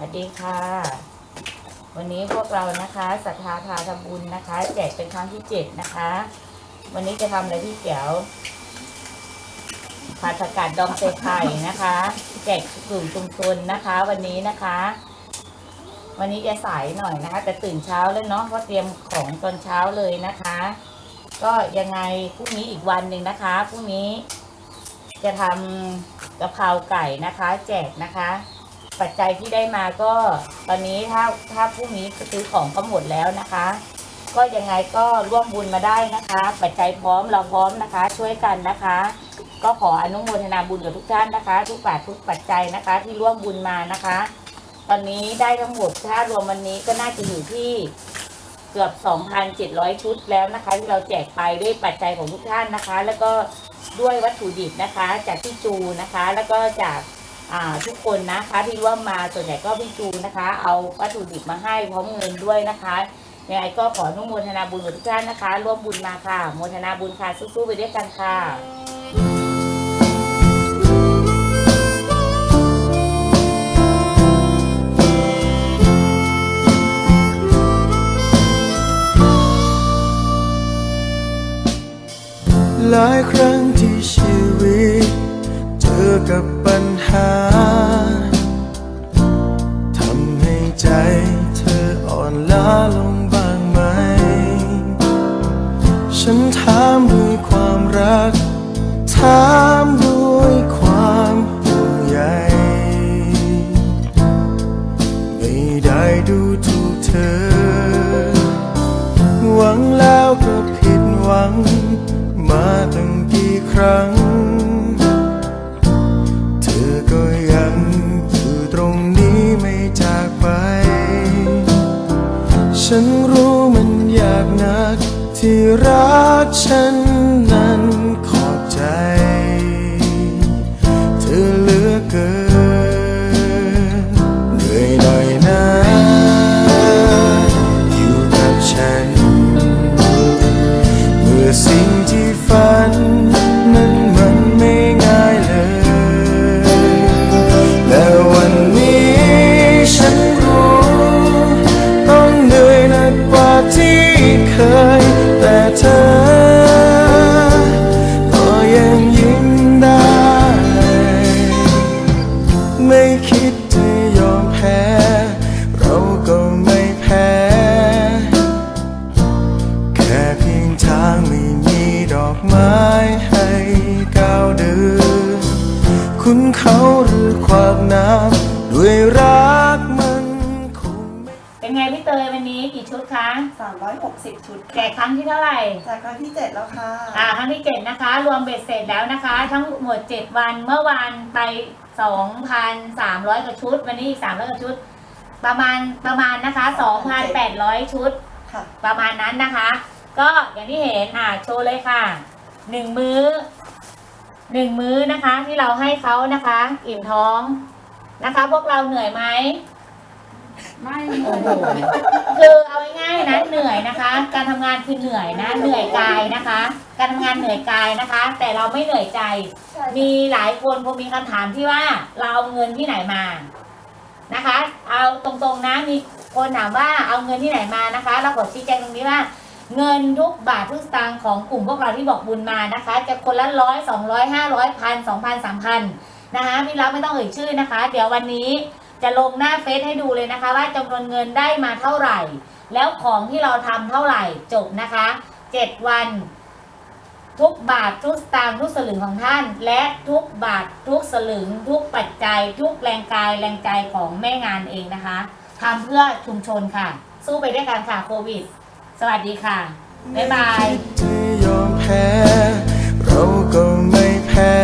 สวัสดีค่ะ วันนี้พวกเรานะคะศรัทธาพาทำบุญนะคะ แจกเป็นครั้งที่เจ็ดนะคะ วันนี้จะทำอะไรพี่เก๋วผัดผักกาดดองใส่ไข่นะคะ แจกกลุ่มชุมชนนะคะ วันนี้นะคะ วันนี้จะสายหน่อยนะคะ แต่ตื่นเช้าแล้วเนาะเพราะเตรียมของตอนเช้าเลยนะคะ ก็ยังไงพรุ่งนี้อีกวันหนึ่งนะคะพรุ่งนี้จะทำกะเพราไก่นะคะ แจกนะคะ ปัจจัยที่ได้มาก็ตอนนี้ถ้าถ้าพรุ่งนี้ซื้อของก็หมดแล้วนะคะ ก็ยังไงก็ร่วมบุญมาได้นะคะ ปัจจัยพร้อมเราพร้อมนะคะ ช่วยกันนะคะ ก็ขออนุโมทนาบุญกับทุกท่านนะคะ ทุกบาททุกปัจจัยนะคะ ที่ร่วมบุญมานะคะ ตอนนี้ได้ทั้งหมดถ้ารวมวันนี้ก็น่าจะอยู่ที่เกือบ 2,700 ชุดแล้วนะคะ ที่เราแจกไปด้วยปัจจัยของทุกท่านนะคะ แล้วก็ด้วยวัตถุดิบนะคะ จากพี่จูนะคะ แล้วก็จาก ทุกคนนะคะที่ร่วมมาส่วนใหญ่ก็พี่จูนะคะ เอาวัตถุดิบมาให้พร้อมเงินด้วยนะคะยังไงก็ขออนุโมทนาบุญทุกท่านนะคะ ร่วมบุญมาค่ะ โมทนาบุญค่ะสู้ๆไปด้วยกันค่ะ กับปัญหา ทำให้ใจเธออ่อนล้าลงบ้างไหม ฉันถามด้วยความรัก ถามด้วยความห่วงใย ไม่ได้ดูถูกเธอ ที่รักฉันนั้น คุณเขาหรือความน้ำด้วยรักมันคงไม่เป็นไงพี่เตยวันนี้กี่ชุดคะ360 ชุดแจกครั้งที่เท่าไหร่ จากครั้งที่ 7 แล้วค่ะ อ่าครั้งที่เจ็ดนะคะ รวมเบ็ดเสร็จแล้วนะคะ ทั้งหมดเจ็ดวันเมื่อวานไปสองพันสามร้อยกว่าชุด วันนี้อีกสามร้อยกว่าชุด ประมาณประมาณนะคะสองพันแปดร้อยชุด ค่ะ ประมาณนั้นนะคะ ก็อย่างที่เห็นอ่าโชว์เลยค่ะหนึ่งมื้อ หนึ่งมื้อนะคะ ที่เราให้เขานะคะ อิ่มท้องนะคะ พวกเราเหนื่อยไหมไม่โอ้โหคือเอาง่ายๆนะเหนื่อยนะคะ การทำงานคือเหนื่อยนะเหนื่อยกายนะคะ การทำงานเหนื่อยกายนะคะ แต่เราไม่เหนื่อยใจ มีหลายคนคงมีคำถามที่ว่าเราเอาเงินที่ไหนมานะคะ เอาตรงๆนะมีคนถามว่าเอาเงินที่ไหนมานะคะ เราขอชี้แจงตรงนี้ว่า เงินทุกบาททุกสตางค์ของกลุ่มพวกเราที่บอกบุญมานะคะ จะคนละร้อยสองร้อยห้าร้อยพันสองพันสามพันนะคะพี่รับไม่ต้องเอ่ยชื่อนะคะ เดี๋ยววันนี้จะลงหน้าเฟซให้ดูเลยนะคะ ว่าจำนวนเงินได้มาเท่าไหร่ แล้วของที่เราทำเท่าไหร่จบนะคะเจ็ดวัน ทุกบาททุกสตางค์ทุกสลึงของท่าน และทุกบาททุกสลึง ทุกปัจจัย ทุกแรงกายแรงใจของแม่งานเองนะคะทำเพื่อชุมชนค่ะ สู้ไปด้วยกันค่ะโควิด สวัสดีค่ะ บ๊ายบายที่ยอมแพ้ เราก็ไม่แพ้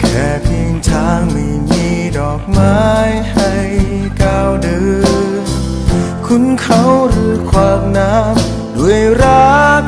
แค่เพียงทางไม่มีดอกไม้ให้ก้าวเดิน คุณเขาหรือความน้ำด้วยรัก